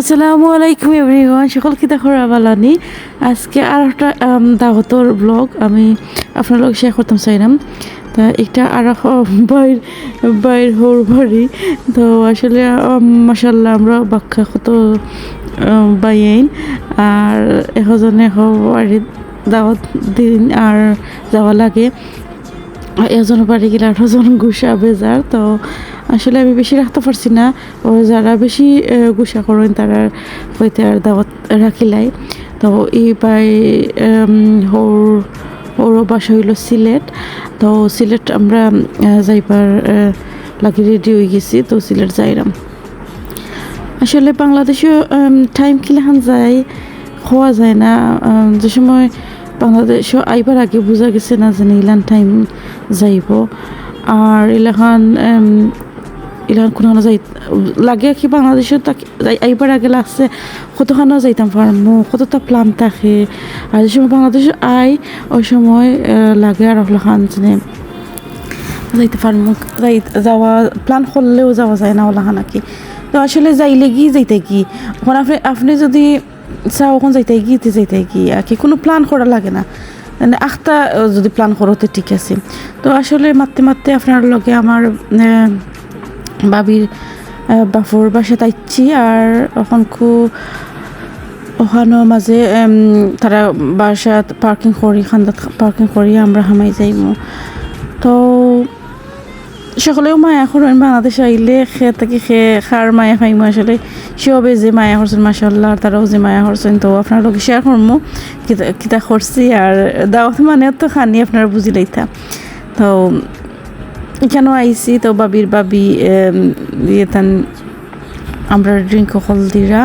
আসসালামু আলাইকুম এভরিওয়ান সকল কিতা খরা বালানি আজকে আর একটা দাওয়াতর ব্লগ আমি আপনার লগে শেয়ার করতাম চাইলাম। তা একটা আর বাইর বাইর হোর বাড়ি। তো আসলে মাসাল্লাহ আমরা বাক্কা কত আম, বাইন আর এজনে বাড়ি দাওয়াত দিন আর যাওয়া লাগে। এজন বাড়ি গেলে আঠারো জন গুসা বেজার তো আসলে আমি বেশি রাখতে পারছি না। ও যারা বেশি গুসা করেন তারা হইতে আর দাওয়াত রাখিলাই তো এই বাই হোর ওর বাসা হইল সিলেট। তো সিলেট আমরা যাইবার লাগি রেডি হয়ে গেছি তো সিলেট যাইলাম আসলে বাংলাদেশে টাইম কিলাখান যায় হওয়া যায় না। যে সময় বাংলাদেশে আইবার আগে বোঝা গেছে না জানি ইলান টাইম যাইব। আর উম, ইলান কোনো যাই লাগে কি বাংলাদেশে আইবার আগে লাগছে, কতখানো যাইতাম পারমো কতটা প্লান থাকে। আর যে সময় বাংলাদেশে আই, ওই সময় লাগে আর ওগুলাখান জানে যাইতে পারমু যাই যাওয়া প্ল্যান করলেও যাওয়া যায় না ওলাহা নাকি তো আসলে যাইলে কি যাইতে কি এখন আপনি আপনি যদি চাও ওখান যাইতে কি তে যাইতে কি আর কি কোনো প্ল্যান করা লাগে না। মানে আখটা যদি প্ল্যান করতে ঠিক আছে। তো আসলে মারতে মারতে আপনার লগে আমার বাবির বাপুর বাসা তাইছি আর এখন খুব ওখানো মাঝে তারা বাসাত পার্কিং করি, খান্দাত পার্কিং করি, আমরা হামাই যাইমু। তো সকলেও মায়া করেন, বাংলাদেশে আইলে খে থাকি খে খার মায়া খাইমু আসলে। সবে যে মায়া করছেন মাসাল্লাহ আর তারাও যে মায়া করছেন, তো আপনার লোক শেয়ার করমু। কিতা কিতা করছি, আর দাওয়াত মানে তো খানি আপনারা বুঝি লাইতা তো এখানেও আইছি তো বাবির বাবি এম, ইয়ে তান আমরা ড্রিঙ্ক হলদিরা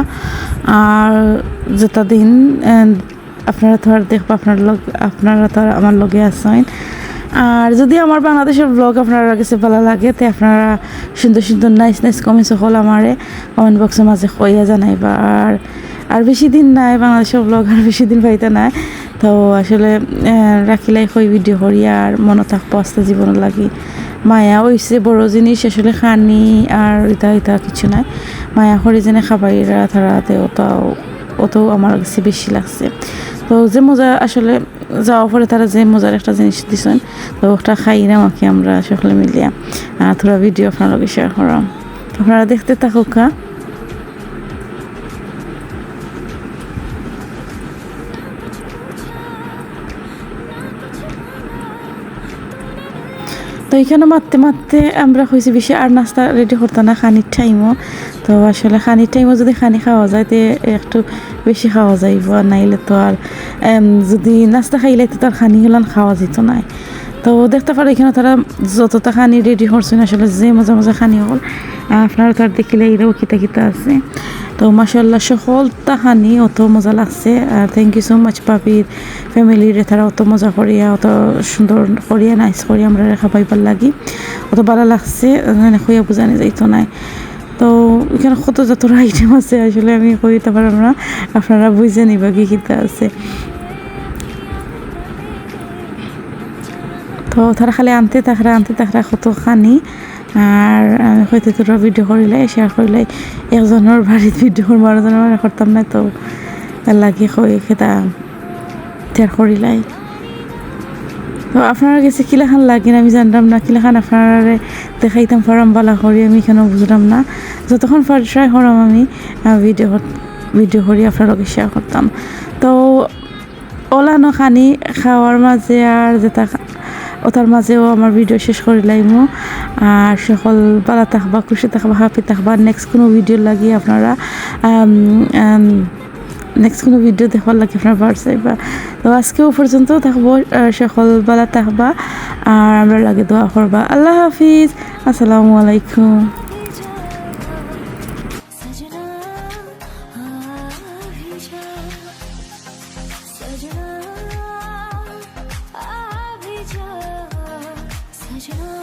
আর যেটা দিন আপনারা তো আর দেখব আপনার লগ আপনারা তো আমার লগে আছেন। আর যদি আমার বাংলাদেশের ব্লগ আপনারা কাছে ভালো লাগে তো আপনারা সুন্দর সুন্দর নাইস নাইস কমেন্টস হল আমারে কমেন্ট বক্সের মাঝে কইয়া জানাইবা। আর আর বেশি দিন নাই বাংলাদেশের ব্লগ আর বেশি দিন পাইতে নাই। তো আসলে রাখিলাই কই ভিডিও করি আর মনে থাকব আস্তে জীবন লাগি। মায়া হইছে, বড় জিনিস, আসলে খানি আর ইতা ইতা কিছু নাই। মায়া হরিজেনে যেনে রাত রাতে ওটাও অত আমার কাছে বেশি লাগছে। তো যে মজা, আসলে যাওয়ার পরে তারা যে মজার একটা জিনিস দিছেন, তো ওটা খাই না আমাকে আমরা সকলে মিলিয়া। আর থোড়া ভিডিও আপনার শেয়ার করাম। আপনারা দেখতে থাকুক তো এখানে মারতে মারতে আমরা হয়েছি বেশি আর নাস্তা রেডি করতাম না, খানির টাইমও তো আসলে খানির টাইমও যদি খানি খাওয়া যায়, তে একটু বেশি খাওয়া যাইব। আর নাইলে তো আর যদি নাস্তা খাইলে তো তার খানি হলান খাওয়া যেত নাই তো দেখতে পারো এখানে তারা যতটা খানি রেডি করছেন, আসলে যে মজা মজা খানি হল, আপনারা তার দেখিলে এরাও কিতা কিতা আছে। তো মাসাল্লাহ সকল তাহানি অত মজা লাগছে। আর থ্যাংক ইউ সো মাচ পাপির ফ্যামিলির তারা অত মজা করিয়া, অত সুন্দর করিয়া নাইস করিয়া আমরা রেখা পাইবার লাগি। অত ভালো লাগছে খুঁয়া বোঝানি যাইতো নাই। তো এখানে কত যত আইটেম আছে, আসলে আমি কইতে পারলাম না। আপনারা বুঝে নিবা কি কিতা আছে। তো তারা খালি আনতে থাকরা আনতে থাকরা কত খানি। আর হয়তো তোরা ভিডিও করিলাই শেয়ার করিলাই একজনের বাড়িত ভিডিও করব আর বাড়ি করতাম না তো লাগি কই সেটা শেয়ার করিলাই তো আপনারা গেছে কিলাখান লাগিন আমি জানতাম না, কিলাখান আপনারা দেখাইতাম ফারাম বালা করি আমি এখানেও বুঝলাম না। যতক্ষণ ট্রাই করাম আমি ভিডিও ভিডিও করি আপনার লগে শেয়ার করতাম তো ওলানো খানি খাওয়ার মাঝে আর যেটা ওটার মাঝেও আমার ভিডিও শেষ করে লাইমো। আর সকল বালা থাকবা খুশি থাকবা হ্যাপি থাকবা। নেক্সট কোনো ভিডিও লাগিয়ে আপনারা নেক্সট কোনো ভিডিও দেখার লাগে আপনার বার চাইবা। তো আজকেও পর্যন্ত থাকব আহ, সকল বালা থাকবা। আর আমরা লাগে দোয়া করবা। আল্লাহ হাফিজ। আসসালামু আলাইকুম। you know